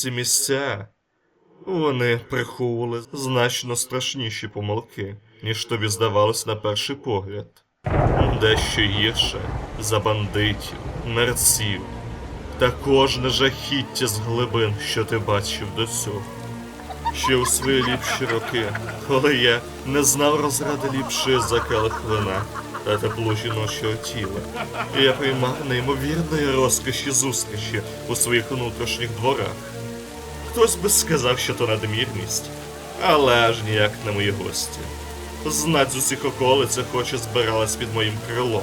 ці місця, вони приховували значно страшніші помилки, ніж тобі здавалось на перший погляд. Дещо гірше за бандитів, мерців та кожне жахіття з глибин, що ти бачив до цього. Ще у свої ліпші роки, коли я не знав розради ліпшої за келих вина та тепло жіночого тіла, я приймав неймовірної розкоші зустрічі у своїх внутрішніх дворах. Хтось би сказав, що то надмірність, але аж ніяк не мої гості. Знать з усіх околиць охоче збиралась під моїм крилом.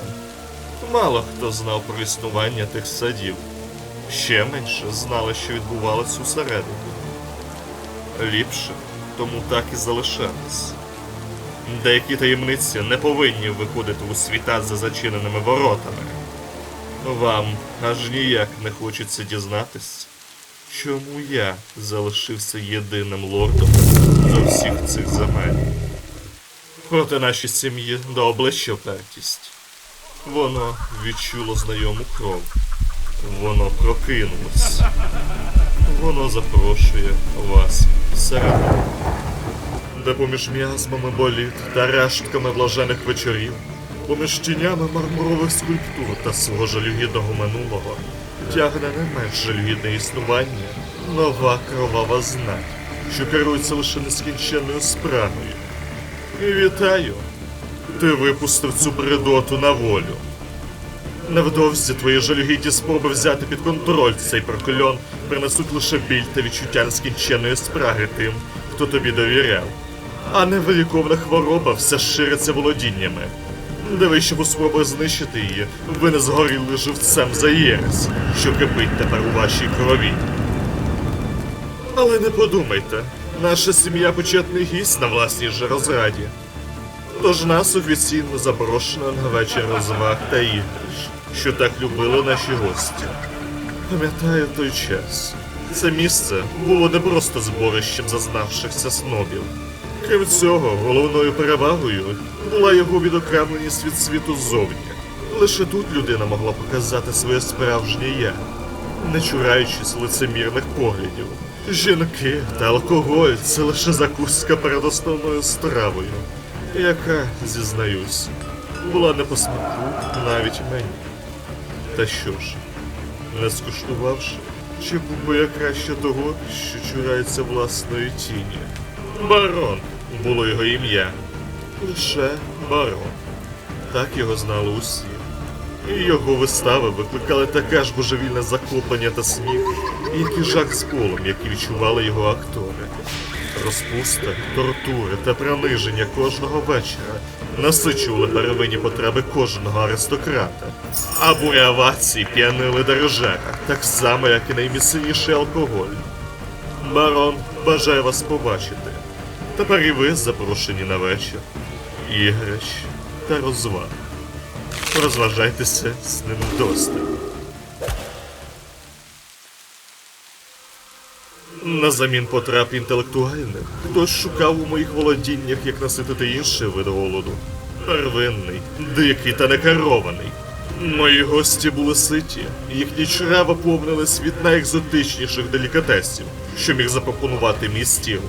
Мало хто знав про існування тих садів. Ще менше знали, що відбувалось усередині. Ліпше, тому так і залишались. Деякі таємниці не повинні виходити у світа за зачиненими воротами. Вам аж ніяк не хочеться дізнатись, чому я залишився єдиним лордом з усіх цих земель. Проти нашій сім'ї до обличчя впертість. Воно відчуло знайому кров. Воно прокинулось. Воно запрошує вас всередину. Де поміж м'язмами боліт та рештками блажених вечорів, поміж тінями мармурових скульптур та свого жалюгідного минулого, тягне не менш жалюгідне існування, нова кровава знать, що керується лише нескінченною спрагою. І вітаю! Ти випустив цю бредоту на волю. Невдовзі твої жалюгідні спроби взяти під контроль цей прокльон принесуть лише біль та відчуття нескінченної спраги тим, хто тобі довіряв. А невиліковна хвороба все шириться володіннями. Диви, щоб у знищити її, ви не згоріли живцем за єресь, що кипить тепер у вашій крові. Але не подумайте, наша сім'я почетний гість на власній же розраді. Тож нас офіційно запрошено на вечір розваг та ігрищ, що так любили наші гості. Пам'ятаю той час. Це місце було не просто зборищем зазнавшихся снобів. Крім цього, головною перевагою була його відокремленість від світу ззовні. Лише тут людина могла показати своє справжнє я, не чураючись лицемірних поглядів. Жінки та алкоголь це лише закуска перед основною стравою, яка, зізнаюсь, була не по смаку навіть мені. Та що ж, не скуштувавши, чи був би я краще того, що чурається власної тіні? Барон було його ім'я. Лише барон. Так його знали усі. І його вистави викликали таке ж божевільне захоплення та сміх, як і жах з болем, які відчували його актори. Розпуста, тортури та приниження кожного вечора насичували первинні потреби кожного аристократа. А буря овацій п'янили дорожера, так само, як і найміцніший алкоголь. Барон бажає вас побачити. Тепер і ви запрошені на вечір, ігрищ та розваг. Розважайтеся з ним вдосталь. На замін потреб інтелектуальних хтось шукав у моїх володіннях, як наситити інший вид голоду. Первинний, дикий та некерований. Мої гості були ситі, їхні чрева повнились від найекзотичніших делікатесів, що міг запропонувати мій стіл.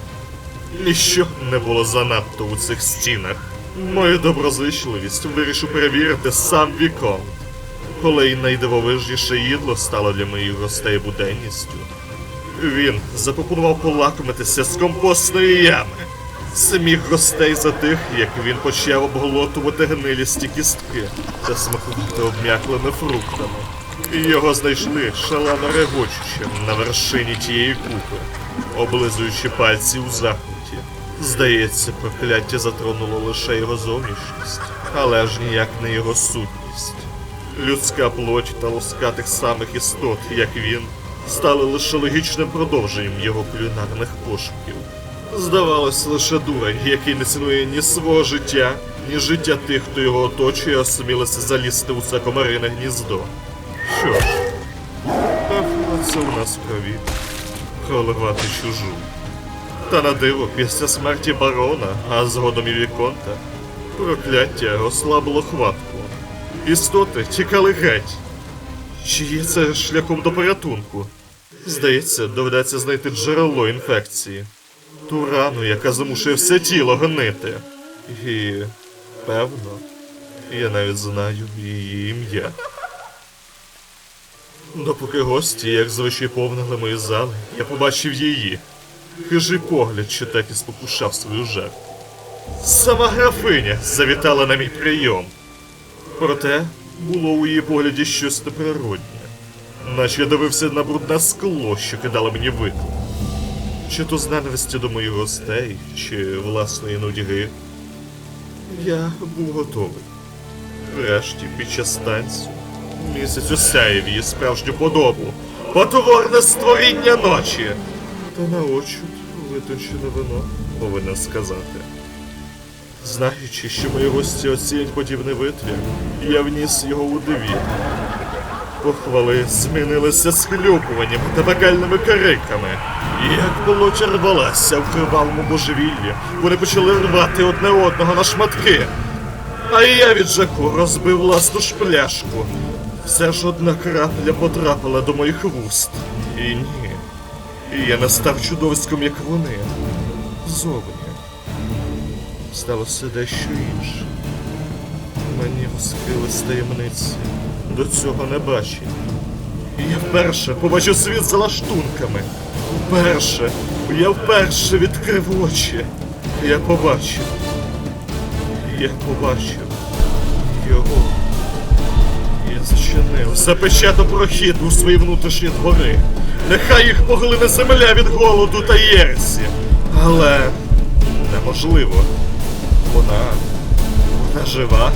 Ніщо не було занадто у цих стінах. Мою доброзичливість вирішив перевірити сам Віконт. Коли й найдивовижніше їдло стало для моїх гостей буденністю. Він запропонував полакомитися з компостної ями. Самих гостей затих, як він почав обголотувати гнилісті кістки та смакувати обм'яклими фруктами. Його знайшли шалено регочучим на вершині тієї купи, облизуючи пальці у захваті. Здається, прокляття затронуло лише його зовнішність, але аж ніяк не його сутність. Людська плоть та лоска тих самих істот, як він, стали лише логічним продовженням його кулінарних пошуків. Здавалось, лише дурень, який не цінує ні свого життя, ні життя тих, хто його оточує, осмілиться залізти у це комарине гніздо. Що ж, певно, це у нас крові проливати чужу. Та на диво, після смерті барона, а згодом і Віконта, прокляття ослабило хватку. Істоти тікали геть. Чи є це шляхом до порятунку? Здається, доведеться знайти джерело інфекції. Ту рану, яка замушує все тіло гнити. І, певно, я навіть знаю її ім'я. Допоки гості, як звичай повнили мої зали, я побачив її. Хижий погляд, що так і спокушав свою жертву. Сама графиня завітала на мій прийом. Проте було у її погляді щось неприродне, наче я дивився на брудне скло, що кидало мені виклик. Чи то з ненависті до моїх гостей, чи власної нудьги. Я був готовий. Врешті, під час танцю, місяць осяяв її справжню подобу, потворне створіння ночі. Та наочуд витончене вино, повинен сказати. Знаючи, що мої гості оцінять подібний витвір, я вніс його у дві. Похвали змінилися схлюпуваннями та бакальними криками. І як болотя рвалася в кривавому божевіллі, вони почали рвати одне одного на шматки. А я від жаку розбив власну шпляшку. Все ж одна крапля потрапила до моїх вуст. І ні. І я не став чудовиськом, як вони. Зовні. Сталося дещо інше. Мені розкрились таємниці. До цього не бачив. Я вперше побачив світ за лаштунками. Вперше. Я вперше відкрив очі. Я побачив. Я побачив його. Зачинив запечатав прохід у свої внутрішні двори. Нехай їх поглине земля від голоду та єресі. Але неможливо. Вона. Вона жива.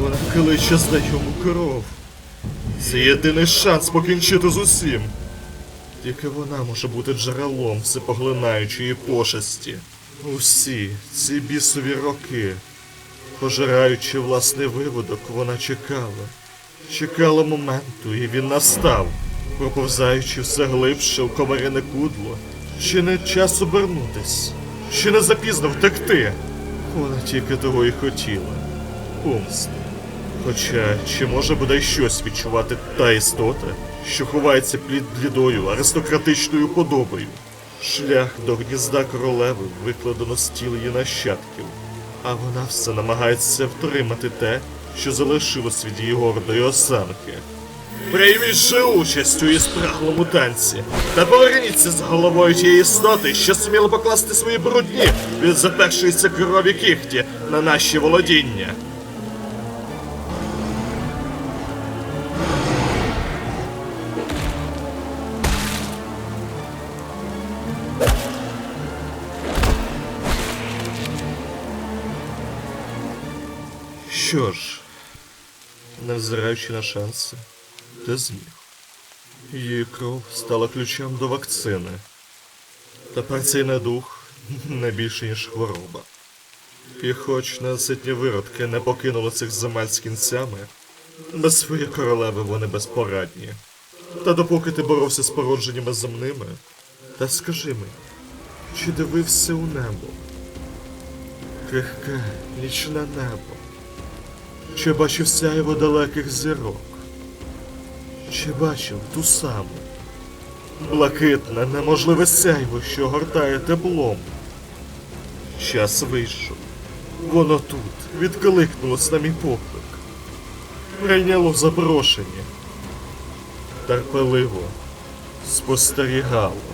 Вона кличе знайому кров. Це єдиний шанс покінчити з усім. Тільки вона може бути джерелом всепоглинаючої пошесті. Усі ці бісові роки, пожираючи власний виводок, вона чекала. Чекала моменту, і він настав, проповзаючи все глибше в комарине кудло. Чи не час обернутись? Чи не запізно втекти? Вона тільки того і хотіла. Помсти. Хоча чи може бодай щось відчувати та істота, що ховається під блідою аристократичною подобою? Шлях до гнізда королеви викладено з тіл її нащадків, а вона все намагається втримати те, що залишилось від її гордої осанки. Прийміть же участь у її спраглому танці та поверніться з головою тієї істоти, що суміла покласти свої брудні від запершується крові кіхті на наші володіння. Що ж, невзираючи на шанси, ти зміг. Її кров стала ключем до вакцини. Тепер цей недух не більше, ніж хвороба. І хоч ненаситні виродки не покинули цих земель з кінцями, без своєї королеви вони безпорадні. Та допоки ти боровся з породженнями земними, та скажи мені, чи дивився у небо? Крихке, нічне небо. Чи бачив сяйво далеких зірок? Чи бачив ту саму? Блакитне, неможливе сяйво, що гортає теплом. Час вийшов. Воно тут відкликнулось на мій поклик. Прийняло запрошення. Терпеливо спостерігало.